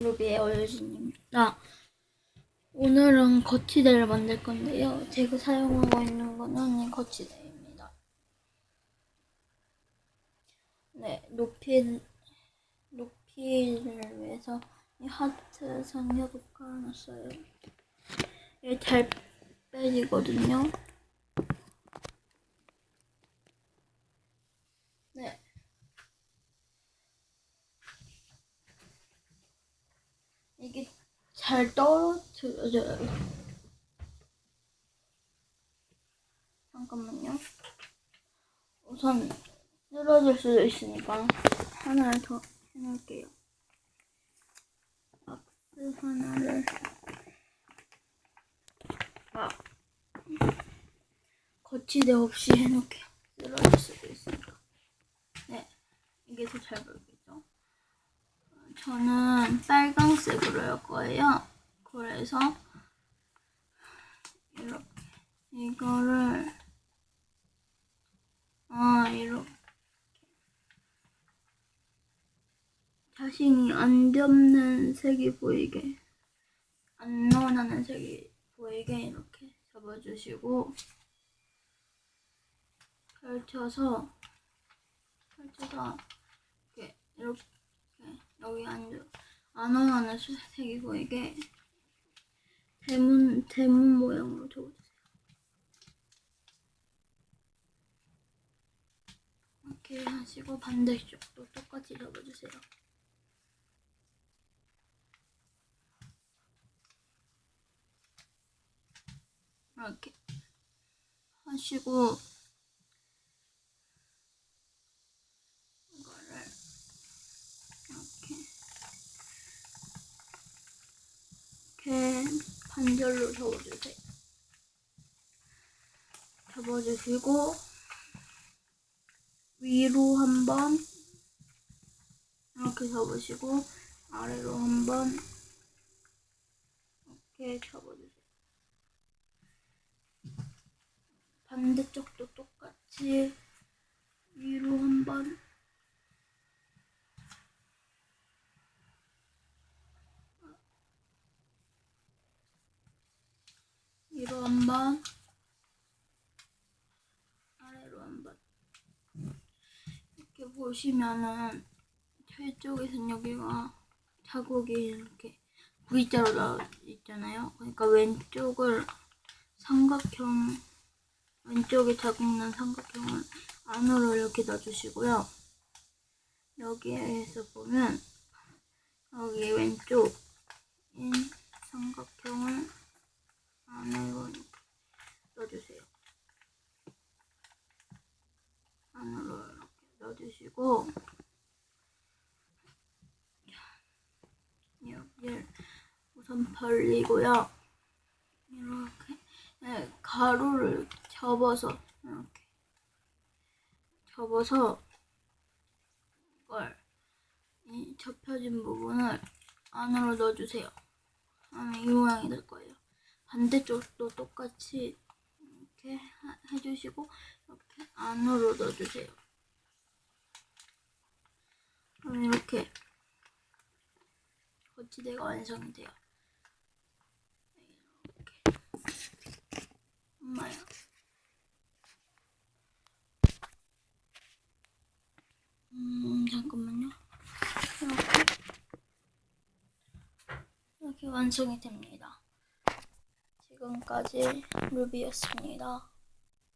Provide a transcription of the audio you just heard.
루비의 어유진입니다. 오늘은 거치대를 만들 건데요. 제가 사용하고 있는 거는 이 거치대입니다. 네, 높이, 높이를 위해서 이 하트 상엽을 깔아놨어요. 이게 잘 빼지거든요. 네. 이게 잘 떨어져요. 잠깐만요. 우선 쓰러질 수도 있으니까 하나를 더 해놓을게요. 박스 하나를 아 거치대 없이 해놓을게요. 쓰러질 수도 있으니까. 네, 이게 더 잘 보이겠죠? 저는 빨강색으로 할 거예요. 그래서 이렇게 이거를 아 이렇게 자신이 안 덮는 색이 보이게 안 넣어나는 색이 보이게 이렇게 접어주시고 펼쳐서 펼쳐서 여기 안, 안 원하는 색이 보이게 대문, 대문 모양으로 적어주세요. 이렇게 하시고 반대쪽도 똑같이 적어주세요. 이렇게 하시고 이거를 이렇게 이렇게 반절로 접어주세요. 접어주시고 위로 한번 이렇게 접으시고 아래로 한번 이렇게 접어주세요. 반대쪽도 똑같이 위로 한 번. 한 번, 아래로 한 번. 이렇게 보시면은 뒤쪽에선 여기가 자국이 이렇게 V자로 나와 있잖아요. 그러니까 왼쪽을 삼각형, 왼쪽에 자국 난 삼각형을 안으로 이렇게 넣어주시고요. 여기에서 보면 여기 왼쪽인 삼각형을 안으로 넣어주세요. 안으로 이렇게 넣어주시고 여기를 우선 벌리고요. 이렇게 네, 가루를 접어서 이렇게 접어서 이걸 이 접혀진 부분을 안으로 넣어주세요. 그러면 이 모양이 될 거예요. 반대쪽도 똑같이 이렇게 하- 해주시고 이렇게 안으로 넣어주세요. 그럼 이렇게 거치대가 완성이 돼요. 이렇게 엄마야. 음 잠깐만요. 이렇게 이렇게 완성이 됩니다. 지금까지 루비였습니다.